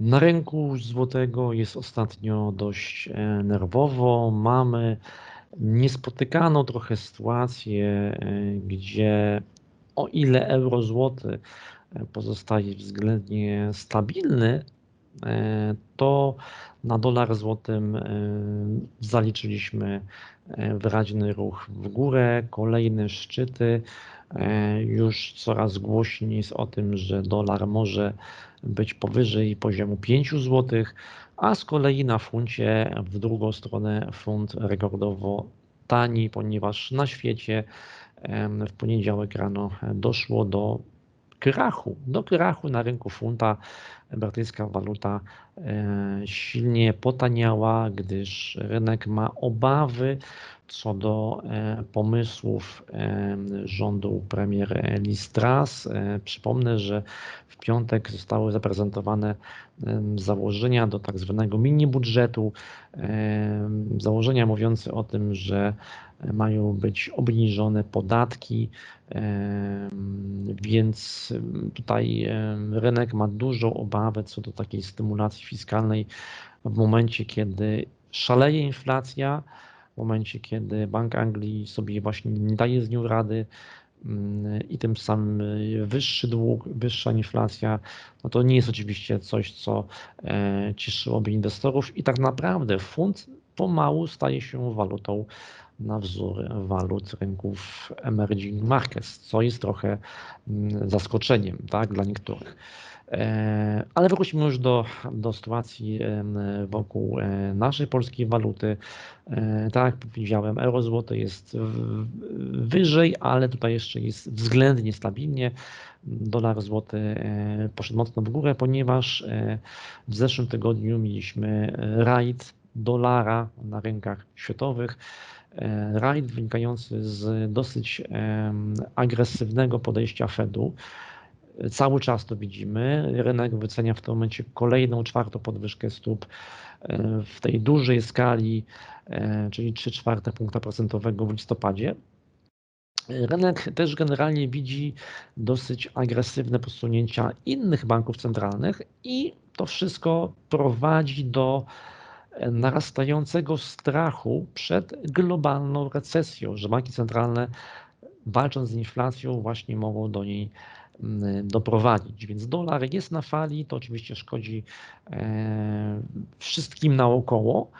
Na rynku złotego jest ostatnio dość e, nerwowo. Mamy niespotykaną trochę sytuację, e, gdzie o ile euro złoty e, pozostaje względnie stabilny, to na dolar złotym zaliczyliśmy wyraźny ruch w górę, kolejne szczyty. Już coraz głośniej jest o tym, że dolar może być powyżej poziomu 5 zł, a z kolei na funcie w drugą stronę funt rekordowo tani, ponieważ na świecie w poniedziałek rano doszło do krachu, do krachu na rynku funta. Brytyjska waluta e, silnie potaniała, gdyż rynek ma obawy co do e, pomysłów e, rządu premier Liz Truss. Przypomnę, że w piątek zostały zaprezentowane założenia do tak zwanego mini budżetu. Założenia mówiące o tym, że mają być obniżone podatki, więc tutaj rynek ma dużą obawę co do takiej stymulacji fiskalnej w momencie, kiedy szaleje inflacja, w momencie, kiedy Bank Anglii sobie właśnie nie daje z nią rady mm, i tym samym wyższy dług, wyższa inflacja, no to nie jest oczywiście coś, co e, cieszyłoby inwestorów. I tak naprawdę funt pomału staje się walutą na wzór walut rynków emerging markets, co jest trochę mm, zaskoczeniem tak, dla niektórych. E, ale wróćmy już do, do sytuacji wokół e, naszej polskiej waluty. E, tak jak powiedziałem, euro złoto jest wyżej, ale tutaj jeszcze jest względnie stabilnie. Dolar złoty poszedł mocno w górę, ponieważ w zeszłym tygodniu mieliśmy rajd dolara na rynkach światowych. Rajd wynikający z dosyć agresywnego podejścia Fedu. Cały czas to widzimy. Rynek wycenia w tym momencie kolejną czwartą podwyżkę stóp e, w tej dużej skali, e, czyli 3 czwarte punkta procentowego w listopadzie. Rynek też generalnie widzi dosyć agresywne posunięcia innych banków centralnych i to wszystko prowadzi do narastającego strachu przed globalną recesją, że banki centralne walcząc z inflacją właśnie mogą do niej mm, doprowadzić. Więc dolar jest na fali, to oczywiście szkodzi e, wszystkim naokoło.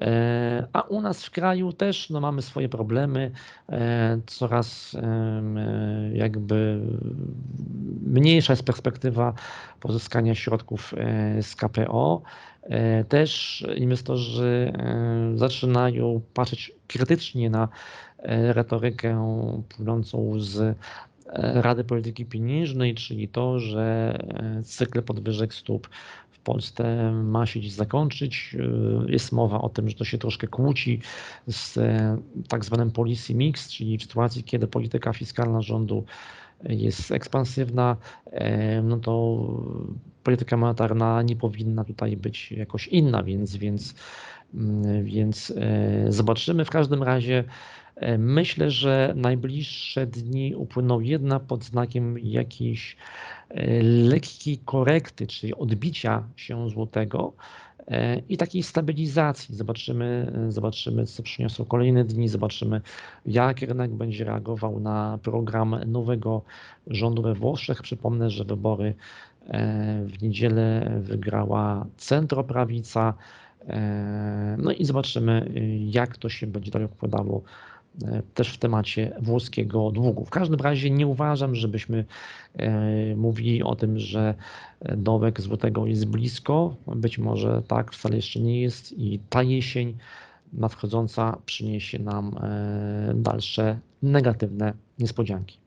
E, a u nas w kraju też no, mamy swoje problemy. E, coraz jakby mniejsza jest perspektywa pozyskania środków z KPO. Też inwestorzy zaczynają patrzeć krytycznie na retorykę płynącą z Rady Polityki Pieniężnej, czyli to, że cykl podwyżek stóp w Polsce ma się dziś zakończyć. Jest mowa o tym, że to się troszkę kłóci z tak zwanym policy mix, czyli w sytuacji, kiedy polityka fiskalna rządu jest ekspansywna, no to polityka monetarna nie powinna tutaj być jakoś inna, więc, więc, więc zobaczymy. W każdym razie E, myślę, że najbliższe dni upłyną jedna pod znakiem jakiejś e, lekkiej korekty, czyli odbicia się złotego e, i takiej stabilizacji. Zobaczymy, zobaczymy, co przyniosą kolejne dni, zobaczymy, jak rynek będzie reagował na program nowego rządu we Włoszech. Przypomnę, że wybory w niedzielę wygrała centroprawica. No i zobaczymy, jak to się będzie dalej układało E, też w temacie włoskiego długu. W każdym razie nie uważam, żebyśmy e, mówili o tym, że dołek złotego jest blisko. Być może tak wcale jeszcze nie jest i ta jesień nadchodząca przyniesie nam e, dalsze negatywne niespodzianki.